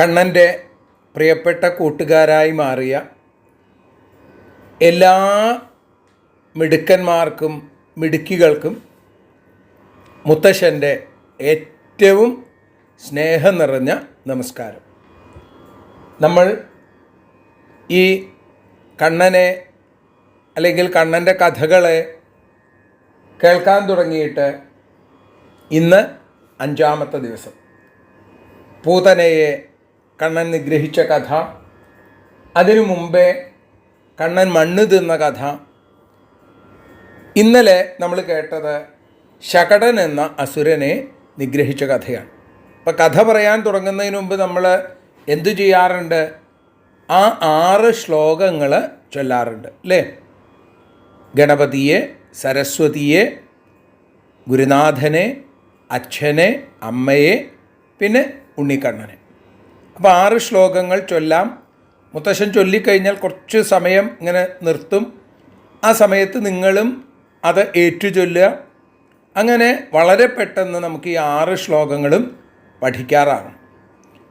കണ്ണന്റെ പ്രിയപ്പെട്ട കൂട്ടുകാരായി മാറിയ എല്ലാ മിടുക്കന്മാർക്കും മിടുക്കികൾക്കും മുത്തശ്ശന്റെ ഏറ്റവും സ്നേഹം നിറഞ്ഞ നമസ്കാരം. നമ്മൾ ഈ കണ്ണനെ അല്ലെങ്കിൽ കണ്ണന്റെ കഥകളെ കേൾക്കാൻ തുടങ്ങിയിട്ട് ഇന്ന് അഞ്ചാമത്തെ ദിവസം. പൂതനയെ കണ്ണൻ നിഗ്രഹിച്ച കഥ. അതിനു മുമ്പേ കണ്ണൻ മണ്ണ് തിന്ന കഥ. ഇന്നലെ നമ്മൾ കേട്ടത് ശകടൻ എന്ന അസുരനെ നിഗ്രഹിച്ച കഥയാണ്. അപ്പം കഥ പറയാൻ തുടങ്ങുന്നതിന് മുമ്പ് നമ്മൾ എന്തു ചെയ്യാറുണ്ട്? ആ ആറ് ശ്ലോകങ്ങൾ ചൊല്ലാറുണ്ട് അല്ലേ? ഗണപതിയെ സരസ്വതിയെ ഗുരുനാഥനെ അച്ഛനെ അമ്മയെ പിന്നെ ഉണ്ണിക്കണ്ണനെ. അപ്പോൾ ആറ് ശ്ലോകങ്ങൾ ചൊല്ലാം. മുത്തശ്ശൻ ചൊല്ലിക്കഴിഞ്ഞാൽ കുറച്ച് സമയം ഇങ്ങനെ നിർത്തും. ആ സമയത്ത് നിങ്ങളും അത് ഏറ്റു ചൊല്ലുക അങ്ങനെ വളരെ പെട്ടെന്ന് നമുക്ക് ഈ ആറ് ശ്ലോകങ്ങളും പഠിക്കാറാണ്.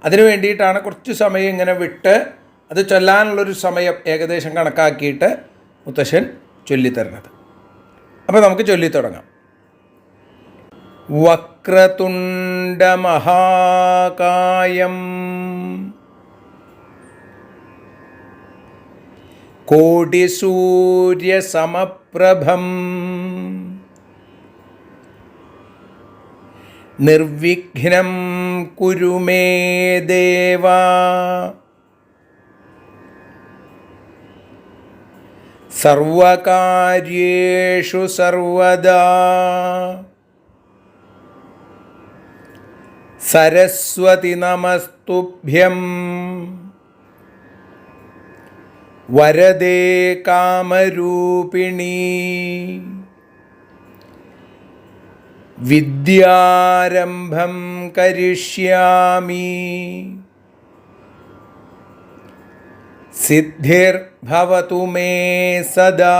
അതിനു വേണ്ടിയിട്ടാണ് കുറച്ച് സമയം ഇങ്ങനെ വിട്ട് അത് ചൊല്ലാനുള്ളൊരു സമയം ഏകദേശം കണക്കാക്കിയിട്ട് മുത്തശ്ശൻ ചൊല്ലിത്തരുന്നത്. അപ്പോൾ നമുക്ക് ചൊല്ലിത്തുടങ്ങാം. വക്രതുണ്ടമഹാകായം. കോടിസൂര്യസമപ്രഭം. നിർവിഘ്നം കുരു മേ ദേവ. സർവകാര്യേഷു സർവദാ. सरस्वती नमस्तुभ्यं वरदे कामरूपिणी। विद्यारंभं करिष्यामि। सिद्धिर्भवतु मे सदा।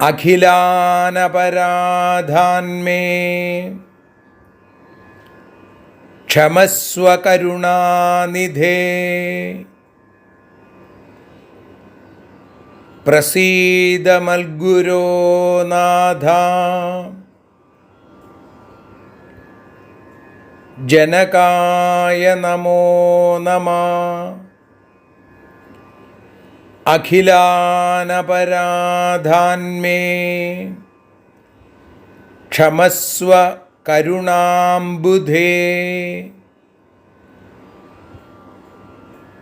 അഖിലാനപരാധാന്മേ. ക്ഷമസ്വ കരുണാനിധേ. പ്രസീദമൽഗുരോ നാഥ. ജനകായ നമോ നമ. അഖിലാനപരാധാന്മേ. ക്ഷമസ്വ കരുണാംബുധേ.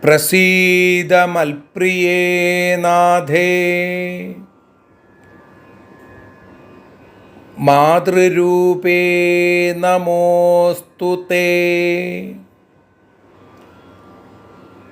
പ്രസീതമൽപ്രിയേ നാഥേ. മാതൃരൂപേ നമോസ്തു തേ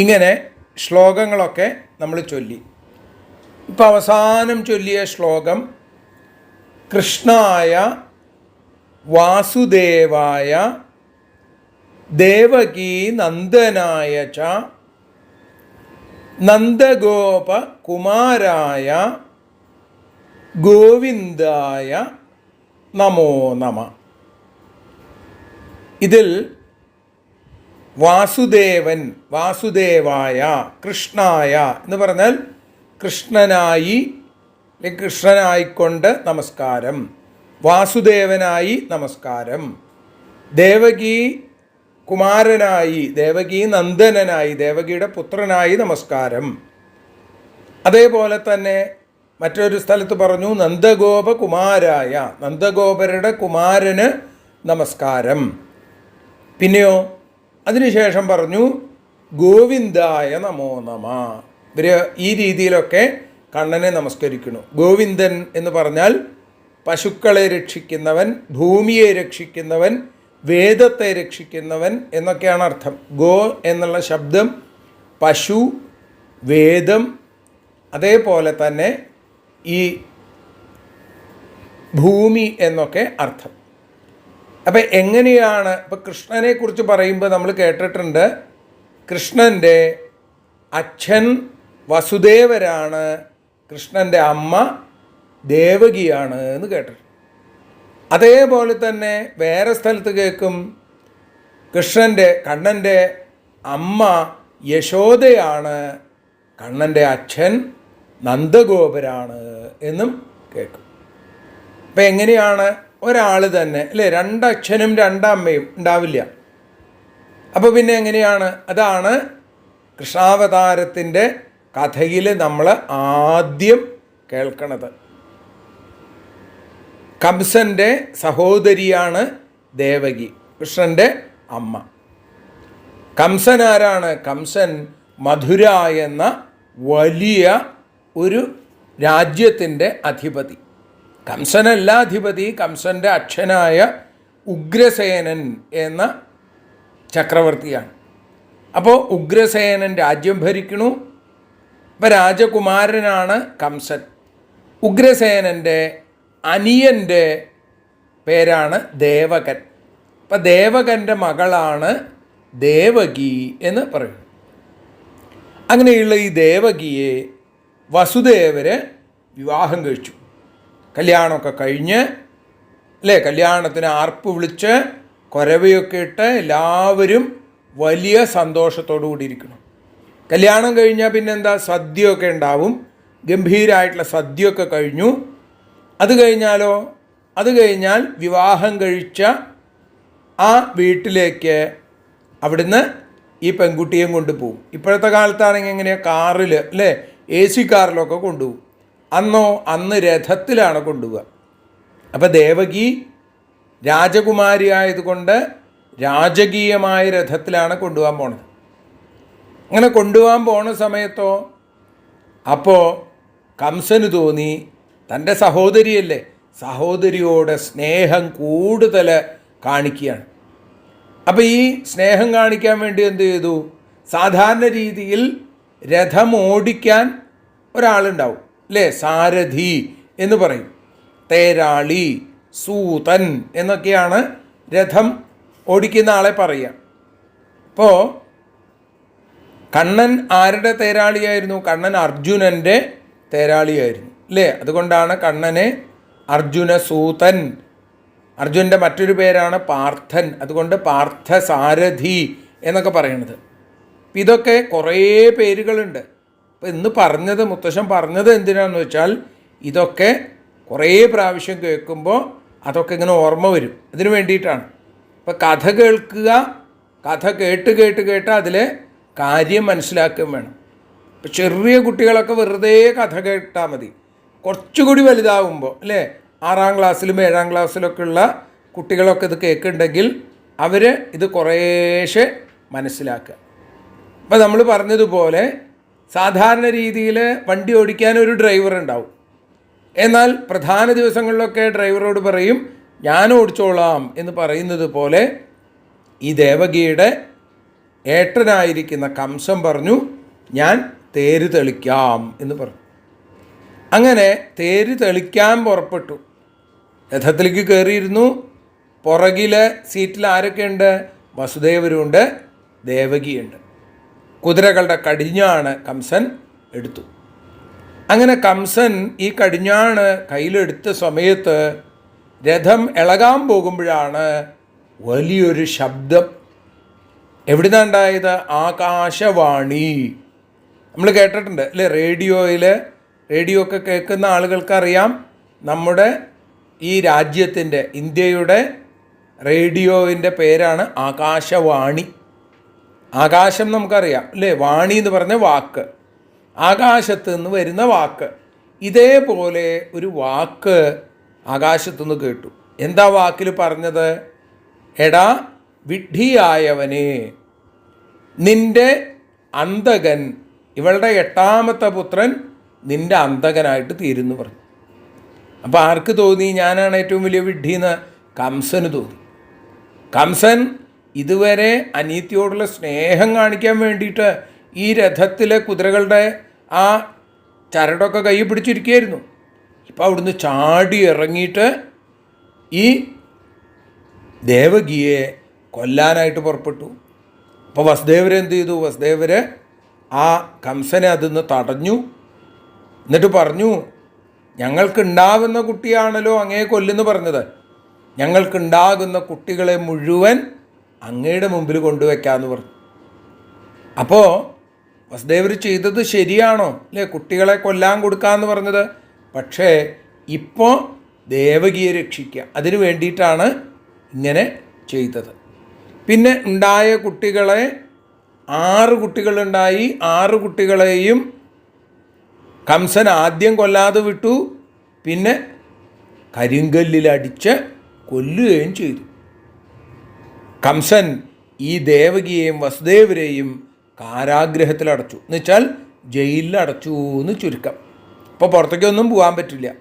ഇങ്ങനെ ശ്ലോകങ്ങളൊക്കെ നമ്മൾ ചൊല്ലി. ഇപ്പം അവസാനം ചൊല്ലിയ ശ്ലോകം കൃഷ്ണായ വാസുദേവായ ദേവകീ നന്ദനായ ച നന്ദഗോപ കുമാരായ ഗോവിന്ദായ നമോ നമ. ഇതിൽ വാസുദേവൻ വാസുദേവായ കൃഷ്ണായ എന്ന് പറഞ്ഞാൽ കൃഷ്ണനായി കൃഷ്ണനായിക്കൊണ്ട് നമസ്കാരം. വാസുദേവനായി നമസ്കാരം. ദേവകി കുമാരനായി ദേവകി നന്ദനനായി ദേവകിയുടെ പുത്രനായി നമസ്കാരം. അതേപോലെ തന്നെ മറ്റൊരു സ്ഥലത്ത് പറഞ്ഞു നന്ദഗോപകുമാരായ നന്ദഗോപരുടെ കുമാരന് നമസ്കാരം. പിന്നെയോ അതിനുശേഷം പറഞ്ഞു ഗോവിന്ദായ നമോ നമ. ഇവർ ഈ രീതിയിലൊക്കെ കണ്ണനെ നമസ്കരിക്കുന്നു. ഗോവിന്ദൻ എന്ന് പറഞ്ഞാൽ പശുക്കളെ രക്ഷിക്കുന്നവൻ ഭൂമിയെ രക്ഷിക്കുന്നവൻ വേദത്തെ രക്ഷിക്കുന്നവൻ എന്നൊക്കെയാണ് അർത്ഥം. ഗോ എന്നുള്ള ശബ്ദം പശു വേദം അതേപോലെ തന്നെ ഈ ഭൂമി എന്നൊക്കെ അർത്ഥം. അപ്പം എങ്ങനെയാണ് ഇപ്പം കൃഷ്ണനെ കുറിച്ച് പറയുമ്പോൾ നമ്മൾ കേട്ടിട്ടുണ്ട് കൃഷ്ണന്റെ അച്ഛൻ വസുദേവരാണ് കൃഷ്ണന്റെ അമ്മ ദേവകിയാണ് എന്ന് കേട്ടിട്ടുണ്ട്. അതേപോലെ തന്നെ വേറെ സ്ഥലത്ത് കേൾക്കും കൃഷ്ണന്റെ കണ്ണന്റെ അമ്മ യശോദയാണ് കണ്ണന്റെ അച്ഛൻ നന്ദഗോപരാണ് എന്നും കേൾക്കും. അപ്പം എങ്ങനെയാണ് ഒരാൾ തന്നെ അല്ലേ? രണ്ടച്ഛനും രണ്ടമ്മയും ഉണ്ടാവില്ല. അപ്പോൾ പിന്നെ എങ്ങനെയാണ്? അതാണ് കൃഷ്ണാവതാരത്തിന്റെ കഥയിൽ നമ്മൾ ആദ്യം കേൾക്കണത്. കംസന്റെ സഹോദരിയാണ് ദേവകി കൃഷ്ണന്റെ അമ്മ. കംസൻ ആരാണ് കംസൻ മധുര എന്ന വലിയ ഒരു രാജ്യത്തിന്റെ അധിപതി. കംസനല്ല അധിപതി കംസന്റെ അച്ഛനായ ഉഗ്രസേനൻ എന്ന ചക്രവർത്തിയാണ്. അപ്പോൾ ഉഗ്രസേനൻ രാജ്യം ഭരിക്കണു ഇപ്പം രാജകുമാരനാണ് കംസൻ. ഉഗ്രസേനന്റെ അനിയന്റെ പേരാണ് ദേവകൻ. അപ്പം ദേവകന്റെ മകളാണ് ദേവകി എന്ന് പറയും അങ്ങനെയുള്ള ഈ ദേവകിയെ വസുദേവര് വിവാഹം കഴിച്ചു. കല്യാണമൊക്കെ കഴിഞ്ഞ് അല്ലേ? കല്യാണത്തിന് ആർപ്പ് വിളിച്ച് കുരവയൊക്കെ ഇട്ട് എല്ലാവരും വലിയ സന്തോഷത്തോടു കൂടി ഇരിക്കണം. കല്യാണം കഴിഞ്ഞാൽ പിന്നെന്താ? സദ്യയൊക്കെ ഉണ്ടാവും. ഗംഭീരമായിട്ടുള്ള സദ്യയൊക്കെ കഴിഞ്ഞു. അത് കഴിഞ്ഞാലോ? അത് കഴിഞ്ഞാൽ വിവാഹം കഴിച്ച ആ വീട്ടിലേക്ക് അവിടുന്ന് ഈ പെൺകുട്ടിയെയും കൊണ്ടുപോകും. ഇപ്പോഴത്തെ കാലത്താണെങ്കിൽ എങ്ങനെയാണ് കാറിൽ അല്ലേ? എ സി കാറിലൊക്കെ കൊണ്ടുപോകും. അന്നോ അന്ന് രഥത്തിലാണ് കൊണ്ടുപോവുക. അപ്പോൾ ദേവകി രാജകുമാരി ആയതുകൊണ്ട് രാജകീയമായ രഥത്തിലാണ് കൊണ്ടുപോകാൻ പോണത്. അങ്ങനെ കൊണ്ടുപോകാൻ പോണ സമയത്തോ അപ്പോൾ കംസന് തോന്നി തന്റെ സഹോദരിയല്ലേ സഹോദരിയോട് സ്നേഹം കൂടുതൽ കാണിക്കുകയാണ്. അപ്പോൾ ഈ സ്നേഹം കാണിക്കാൻ വേണ്ടി എന്ത് ചെയ്തു? സാധാരണ രീതിയിൽ രഥം ഓടിക്കാൻ ഒരാളുണ്ടാവും. അല്ലേ സാരഥി എന്ന് പറയും. തേരാളി സൂതൻ എന്നൊക്കെയാണ് രഥം ഓടിക്കുന്ന ആളെ പറയുക. അപ്പോൾ കണ്ണൻ ആരുടെ തേരാളിയായിരുന്നു? കണ്ണൻ അർജുനന്റെ തേരാളിയായിരുന്നു. അല്ലേ അതുകൊണ്ടാണ് കണ്ണനെ അർജുന സൂതൻ. അർജുനന്റെ മറ്റൊരു പേരാണ് പാർത്ഥൻ. അതുകൊണ്ട് പാർത്ഥ പാർത്ഥസാരഥി എന്നൊക്കെ പറയണത് ഇതൊക്കെ കുറേ പേരുകളുണ്ട്. അപ്പം ഇന്ന് പറഞ്ഞത് മുത്തശ്ശൻ പറഞ്ഞത് എന്തിനാന്ന് വെച്ചാൽ ഇതൊക്കെ കുറേ പ്രാവശ്യം കേൾക്കുമ്പോൾ അതൊക്കെ ഇങ്ങനെ ഓർമ്മ വരും. അതിന് വേണ്ടിയിട്ടാണ്. അപ്പം കഥ കേൾക്കുക കഥ കേട്ട് കേട്ട് കേട്ട് അതിലെ കാര്യം മനസ്സിലാക്കുകയും വേണം. ഇപ്പം ചെറിയ കുട്ടികളൊക്കെ വെറുതെ കഥ കേട്ടാൽ മതി. കുറച്ചുകൂടി വലുതാവുമ്പോൾ അല്ലേ? ആറാം ക്ലാസ്സിലും ഏഴാം ക്ലാസ്സിലൊക്കെ ഉള്ള കുട്ടികളൊക്കെ ഇത് കേൾക്കുന്നുണ്ടെങ്കിൽ അവർ ഇത് കുറേശ്ശെ മനസ്സിലാക്കുക. അപ്പോൾ നമ്മൾ പറഞ്ഞതുപോലെ സാധാരണ രീതിയിൽ വണ്ടി ഓടിക്കാൻ ഒരു ഡ്രൈവർ ഉണ്ടാവും. എന്നാൽ പ്രധാന ദിവസങ്ങളിലൊക്കെ ഡ്രൈവറോട് പറയും ഞാൻ ഓടിച്ചോളാം എന്ന് പറയുന്നത് പോലെ ഈ ദേവകിയുടെ ഏട്ടനായിരിക്കുന്ന കംസം പറഞ്ഞു ഞാൻ തേര് തെളിക്കാം എന്ന് പറഞ്ഞു. അങ്ങനെ തേര് തെളിക്കാൻ പുറപ്പെട്ടു. രഥത്തിലേക്ക് കയറിയിരുന്നു. പുറകിലെ സീറ്റിൽ ആരൊക്കെയുണ്ട്? വസുദേവരുണ്ട് ദേവകിയുണ്ട്. കുതിരകളുടെ കടിഞ്ഞാണ് കംസൻ എടുത്തു. അങ്ങനെ കംസൻ ഈ കടിഞ്ഞാണ് കയ്യിലെടുത്ത സമയത്ത് രഥം ഇളകാൻ പോകുമ്പോഴാണ് വലിയൊരു ശബ്ദം. എവിടുന്നുണ്ടായത് ആകാശവാണി. നമ്മൾ കേട്ടിട്ടുണ്ട് അല്ലേ? റേഡിയോയിൽ റേഡിയോ ഒക്കെ കേൾക്കുന്ന ആളുകൾക്കറിയാം നമ്മുടെ ഈ രാജ്യത്തിന്റെ ഇന്ത്യയുടെ റേഡിയോവിന്റെ പേരാണ് ആകാശവാണി. ആകാശം നമുക്കറിയാം അല്ലേ? വാണി എന്ന് പറഞ്ഞ വാക്ക്. ആകാശത്ത് നിന്ന് വരുന്ന വാക്ക്. ഇതേപോലെ ഒരു വാക്ക് ആകാശത്തു നിന്ന് കേട്ടു. എന്താ വാക്കിൽ പറഞ്ഞത്? എടാ വിഡ്ഢിയായവനെ നിന്റെ അന്തകൻ ഇവളുടെ എട്ടാമത്തെ പുത്രൻ നിന്റെ അന്തകനായിട്ട് തീരുന്നു പറഞ്ഞു. അപ്പോൾ ആർക്ക് തോന്നി? ഞാനാണ് ഏറ്റവും വലിയ വിഡ്ഢിന്ന് കംസന് തോന്നി. കംസൻ ഇതുവരെ അനീതിയോടുള്ള സ്നേഹം കാണിക്കാൻ വേണ്ടിയിട്ട് ഈ രഥത്തിലെ കുതിരകളുടെ ആ ചരടൊക്കെ കൈ പിടിച്ചിരിക്കുകയായിരുന്നു. ഇപ്പം അവിടുന്ന് ചാടി ഇറങ്ങിയിട്ട് ഈ ദേവകിയെ കൊല്ലാനായിട്ട് പുറപ്പെട്ടു. അപ്പോൾ വസുദേവർ എന്ത് ചെയ്തു? വസുദേവർ ആ കംസനെ അതിന്ന് തടഞ്ഞു. എന്നിട്ട് പറഞ്ഞു ഞങ്ങൾക്കുണ്ടാകുന്ന കുട്ടിയാണല്ലോ അങ്ങേ കൊല്ലെന്ന് പറഞ്ഞത്. ഞങ്ങൾക്കുണ്ടാകുന്ന കുട്ടികളെ മുഴുവൻ അങ്ങയുടെ മുമ്പിൽ കൊണ്ടുവയ്ക്കാമെന്ന് പറഞ്ഞു. അപ്പോൾ വസുദേവർ ചെയ്തത് ശരിയാണോ? അല്ലേ? കുട്ടികളെ കൊല്ലാൻ കൊടുക്കാമെന്ന് പറഞ്ഞത്. പക്ഷേ ഇപ്പോൾ ദേവകിയെ രക്ഷിക്കുക. അതിനു വേണ്ടിയിട്ടാണ് ഇങ്ങനെ ചെയ്തത്. പിന്നെ ഉണ്ടായ കുട്ടികളെ ആറ് കുട്ടികളുണ്ടായി. ആറ് കുട്ടികളെയും കംസൻ ആദ്യം കൊല്ലാതെ വിട്ടു. പിന്നെ കരിങ്കല്ലിലടിച്ച് കൊല്ലുകയും ചെയ്തു. കംസൻ ഈ ദേവകിയെയും വസുദേവരെയും കാരാഗ്രഹത്തിലടച്ചു. എന്നുവെച്ചാൽ ജയിലിൽ അടച്ചു എന്ന് ചുരുക്കം. അപ്പോൾ പുറത്തേക്കൊന്നും പോകാൻ പറ്റില്ല.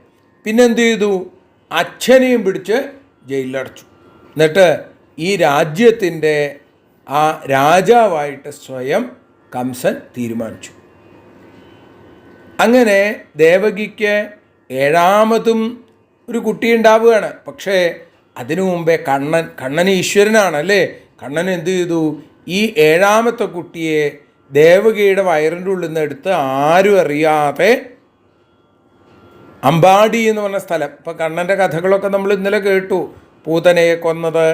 പിന്നെ എന്ത് ചെയ്തു? അച്ഛനെയും പിടിച്ച് ജയിലിൽ അടച്ചു എന്നിട്ട് ഈ രാജ്യത്തിന്റെ ആ രാജാവായിട്ട് സ്വയം കംസൻ തീരുമാനിച്ചു. അങ്ങനെ ദേവകിക്ക് ഏഴാമതും ഒരു കുട്ടി ഉണ്ടാവുകയാണ് പക്ഷേ അതിനു മുമ്പേ കണ്ണൻ കണ്ണൻ ഈശ്വരനാണ് അല്ലേ കണ്ണൻ എന്ത് ചെയ്തു? ഈ ഏഴാമത്തെ കുട്ടിയെ ദേവകിയുടെ വയറിന്റെ ഉള്ളിൽ നിന്ന് എടുത്ത് ആരും അറിയാതെ അമ്പാടി എന്ന് പറഞ്ഞ സ്ഥലം. ഇപ്പം കണ്ണന്റെ കഥകളൊക്കെ നമ്മൾ ഇന്നലെ കേട്ടു. പൂതനയെ കൊന്നത്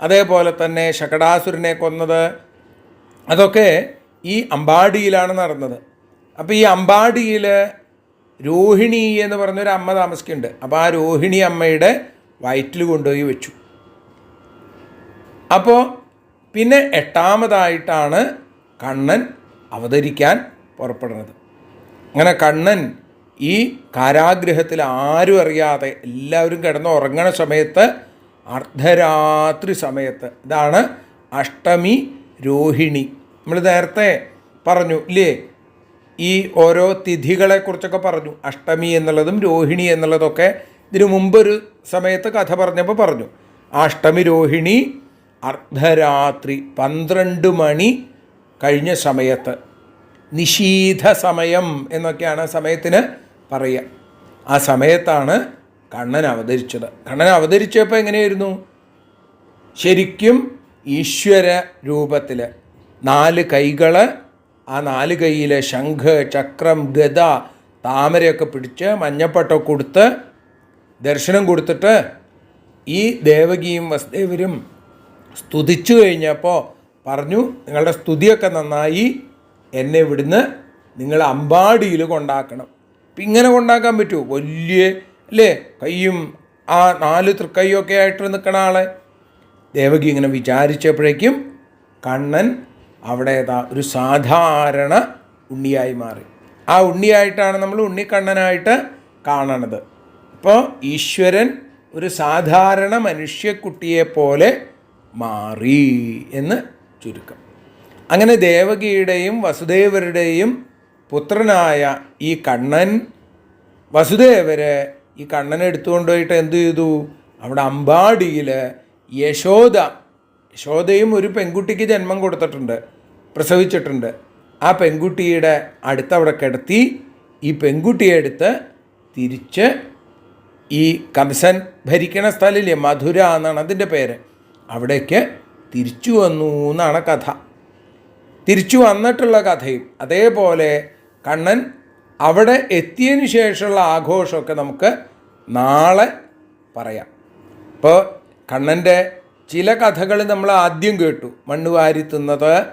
അതേപോലെ തന്നെ ശകടാസുരനെ കൊന്നത് അതൊക്കെ ഈ അമ്പാടിയിലാണ് നടന്നത്. അപ്പോൾ ഈ അമ്പാടിയിൽ രോഹിണി എന്ന് പറഞ്ഞൊരു അമ്മ താമസിക്കുന്നുണ്ട്. അപ്പോൾ ആ രോഹിണി അമ്മയുടെ വയറ്റിൽ കൊണ്ടുപോയി വെച്ചു. അപ്പോൾ പിന്നെ എട്ടാമതായിട്ടാണ് കണ്ണൻ അവതരിക്കാൻ പുറപ്പെടുന്നത്. അങ്ങനെ കണ്ണൻ ഈ കാരാഗ്രഹത്തിൽ ആരും അറിയാതെ എല്ലാവരും കിടന്ന് ഉറങ്ങണ സമയത്ത് അർദ്ധരാത്രി സമയത്ത് ഇതാണ് അഷ്ടമി രോഹിണി. നമ്മൾ നേരത്തെ പറഞ്ഞു ഇല്ലേ? ഈ ഓരോ തിഥികളെക്കുറിച്ചൊക്കെ പറഞ്ഞു അഷ്ടമി എന്നുള്ളതും രോഹിണി എന്നുള്ളതൊക്കെ ഇതിനു മുമ്പൊരു സമയത്ത് കഥ പറഞ്ഞപ്പോൾ പറഞ്ഞു അഷ്ടമി രോഹിണി അർദ്ധരാത്രി പന്ത്രണ്ട് മണി കഴിഞ്ഞ സമയത്ത് നിശീധ സമയം എന്നൊക്കെയാണ് ആ സമയത്തിന് പറയുക. ആ സമയത്താണ് കണ്ണൻ അവതരിച്ചത്. കണ്ണൻ അവതരിച്ചപ്പോൾ എങ്ങനെയായിരുന്നു? ശരിക്കും ഈശ്വര രൂപത്തിൽ നാല് കൈകൾ ആ നാല് കൈയിൽ ശംഖ് ചക്രം ഗദ താമരയൊക്കെ പിടിച്ച് മഞ്ഞപ്പട്ടൊക്കെ കൊടുത്ത് ദർശനം കൊടുത്തിട്ട് ഈ ദേവകിയും വസുദേവരും സ്തുതിച്ചു കഴിഞ്ഞപ്പോൾ പറഞ്ഞു നിങ്ങളുടെ സ്തുതിയൊക്കെ നന്നായി. എന്നെ ഇവിടുന്ന് നിങ്ങൾ അമ്പാടിയിൽ കൊണ്ടാക്കണം. ഇപ്പം ഇങ്ങനെ കൊണ്ടാക്കാൻ പറ്റുമോ വലിയ അല്ലേ? കയ്യും ആ നാല് തൃക്കൈയൊക്കെ ആയിട്ട് നിൽക്കണ ആളെ. ദേവകി ഇങ്ങനെ വിചാരിച്ചപ്പോഴേക്കും കണ്ണൻ അവിടെ ഒരു സാധാരണ ഉണ്ണിയായി മാറി. ആ ഉണ്ണിയായിട്ടാണ് നമ്മൾ ഉണ്ണിക്കണ്ണനായിട്ട് കാണണത്. അപ്പോൾ ഈശ്വരൻ ഒരു സാധാരണ മനുഷ്യക്കുട്ടിയെപ്പോലെ മാറി എന്ന് ചുരുക്കം. അങ്ങനെ ദേവകിയുടെയും വസുദേവരുടെയും പുത്രനായ ഈ കണ്ണൻ വസുദേവര് ഈ കണ്ണനെ എടുത്തുകൊണ്ട് പോയിട്ട് എന്തു ചെയ്തു? അവിടെ അമ്പാടിയിൽ യശോദ യശോദയും ഒരു പെൺകുട്ടിക്ക് ജന്മം കൊടുത്തിട്ടുണ്ട് പ്രസവിച്ചിട്ടുണ്ട്. ആ പെൺകുട്ടിയുടെ അടുത്ത് അവിടെ കിടത്തി ഈ പെൺകുട്ടിയെ എടുത്ത് തിരിച്ച് ഈ കംസൻ ഭരിക്കണ സ്ഥലമില്ലേ? മധുര എന്നാണ് അതിന്റെ പേര്. അവിടേക്ക് തിരിച്ചു വന്നു എന്നാണ് കഥ. തിരിച്ചു വന്നിട്ടുള്ള കഥയും. അതേപോലെ കണ്ണൻ അവിടെ എത്തിയതിന് ശേഷമുള്ള ആഘോഷമൊക്കെ നമുക്ക് നാളെ പറയാം. ഇപ്പോൾ കണ്ണന്റെ ചില കഥകൾ നമ്മൾ ആദ്യം കേട്ടു. മണ്ണ് വാരി തിന്നത്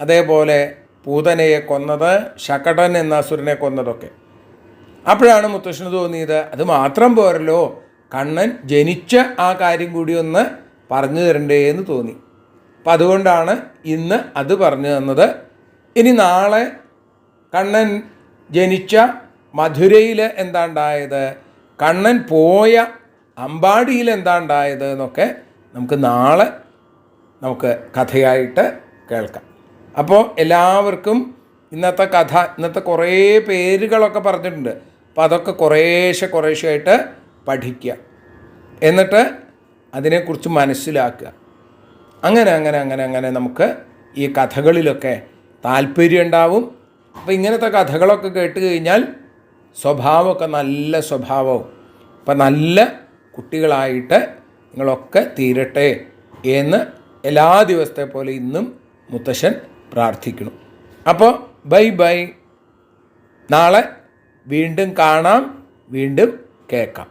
അതേപോലെ പൂതനയെ കൊന്നത് ശകടൻ എന്ന അസുരനെ കൊന്നതൊക്കെ. അപ്പോഴാണ് മുത്തശ്ശന് തോന്നിയത്. അത് മാത്രം പോരല്ലോ. കണ്ണൻ ജനിച്ച ആ കാര്യം കൂടി ഒന്ന് പറഞ്ഞു തരണ്ടേ എന്ന് തോന്നി. അപ്പം അതുകൊണ്ടാണ് ഇന്ന് അത് പറഞ്ഞു തന്നത്. ഇനി നാളെ കണ്ണൻ ജനിച്ച മധുരയിൽ എന്താണ്ടായത്? കണ്ണൻ പോയ അമ്പാടിയിൽ എന്താണ്ടായത് എന്നൊക്കെ നമുക്ക് നാളെ നമുക്ക് കഥയായിട്ട് കേൾക്കാം. അപ്പോൾ എല്ലാവർക്കും ഇന്നത്തെ കഥ ഇന്നത്തെ കുറേ പേരുകളൊക്കെ പറഞ്ഞിട്ടുണ്ട്. അപ്പോൾ അതൊക്കെ കുറേശ്ശെ കുറേശ്ശെ ആയിട്ട് പഠിക്കുക. എന്നിട്ട് അതിനെക്കുറിച്ച് മനസ്സിലാക്കുക. അങ്ങനെ അങ്ങനെ അങ്ങനെ അങ്ങനെ നമുക്ക് ഈ കഥകളിലൊക്കെ താല്പര്യം ഉണ്ടാവും. അപ്പോൾ ഇങ്ങനത്തെ കഥകളൊക്കെ കേട്ട് കഴിഞ്ഞാൽ സ്വഭാവമൊക്കെ നല്ല സ്വഭാവവും. അപ്പം നല്ല കുട്ടികളായിട്ട് നിങ്ങളൊക്കെ തീരട്ടെ എന്ന് എല്ലാ ദിവസത്തെ പോലെ ഇന്നും മുത്തശ്ശൻ പ്രാർത്ഥിക്കണം അപ്പോൾ ബൈ ബൈ. നാളെ വീണ്ടും കാണാം വീണ്ടും കേൾക്കാം.